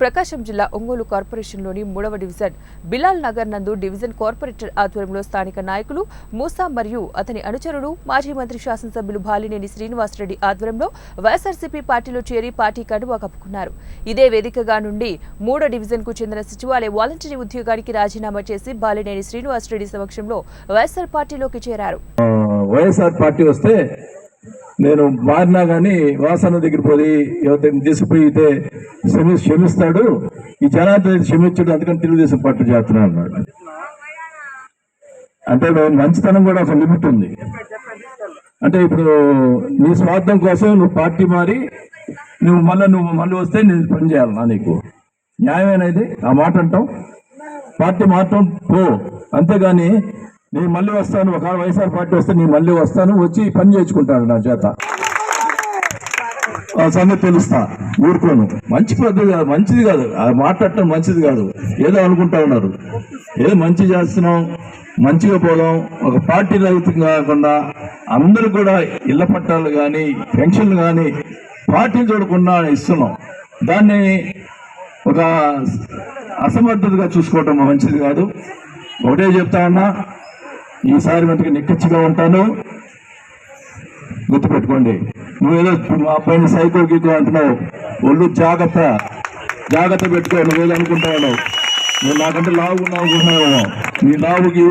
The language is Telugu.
ప్రకాశం జిల్లా ఒంగోలు కార్పొరేషన్లోని మూడవ డివిజన్ బిలాల్ నగర్ నందు డివిజన్ కార్పొరేటర్ ఆధ్వర్యంలో స్థానిక నాయకులు మూసా మరియు అతని అనుచరుడు మాజీ మంత్రి శాసనసభ్యులు బాలినేని శ్రీనివాసరెడ్డి ఆధ్వర్యంలో వైఎస్ఆర్సీపీ పార్టీలో చేరి పార్టీ కండువా కప్పుకున్నారు. ఇదే వేదికగా నుండి మూడో డివిజన్కు చెందిన సచివాలయ వాలంటీర్ ఉద్యోగానికి రాజీనామా చేసి బాలినేని శ్రీనివాసరెడ్డి సమక్షంలో వైఎస్ఆర్ పార్టీలోకి చేరారు. వైఎస్ఆర్ పార్టీ వస్తే నేను మారినా కానీ వాసన దగ్గర పోయి ఎవరిని తీసుకుపోయితే క్షమి క్షమిస్తాడు. ఈ జనార్దన్ క్షమించాడు అందుకని తెలుగుదేశం పార్టీ జాతర అన్నాడు. అంటే మంచితనం కూడా ఒక లిమిట్ ఉంది. అంటే ఇప్పుడు నీ స్వార్థం కోసం నువ్వు పార్టీ మారి నువ్వు మళ్ళీ నువ్వు మళ్ళీ వస్తే నేను పని చేయాలన్నా నీకు? న్యాయమేనా ఇది? ఆ మాట అంటాం పార్టీ మారటం పో. అంతేగాని నేను మళ్ళీ వస్తాను ఒకవేళ వైఎస్ఆర్ పార్టీ వస్తే నేను మళ్ళీ వస్తాను వచ్చి పని చేయించుకుంటాను నా చేత. సంగతి తెలుస్తా ఊరుకోను. మంచి పద్ధతి కాదు మంచిది కాదు. మాట్లాడటం మంచిది కాదు. ఏదో అనుకుంటా ఉన్నారు. ఏదో మంచి చేస్తున్నాం మంచిగా పోదాం ఒక పార్టీ రహితం కాకుండా అందరూ కూడా ఇళ్ళ పట్టాలు కానీ పెన్షన్లు కానీ పార్టీలు చూడకుండా ఇస్తున్నాం. దాన్ని ఒక అసమర్థతగా చూసుకోవటం మంచిది కాదు. ఒకటే చెప్తా ఉన్నా ఈసారి మటుకు నిక్కచ్చిగా ఉంటాను. గుర్తుపెట్టుకోండి. నువ్వేదో మా పైన సైకో గీకో అంటున్నావు. ఒళ్ళు జాగ్రత్త. జాగ్రత్త పెట్టుకో నువ్వేదో అనుకుంటా నువ్వు నాకంటే లావు ఉన్నావు అనుకుంటున్నావు. నీ లావుకి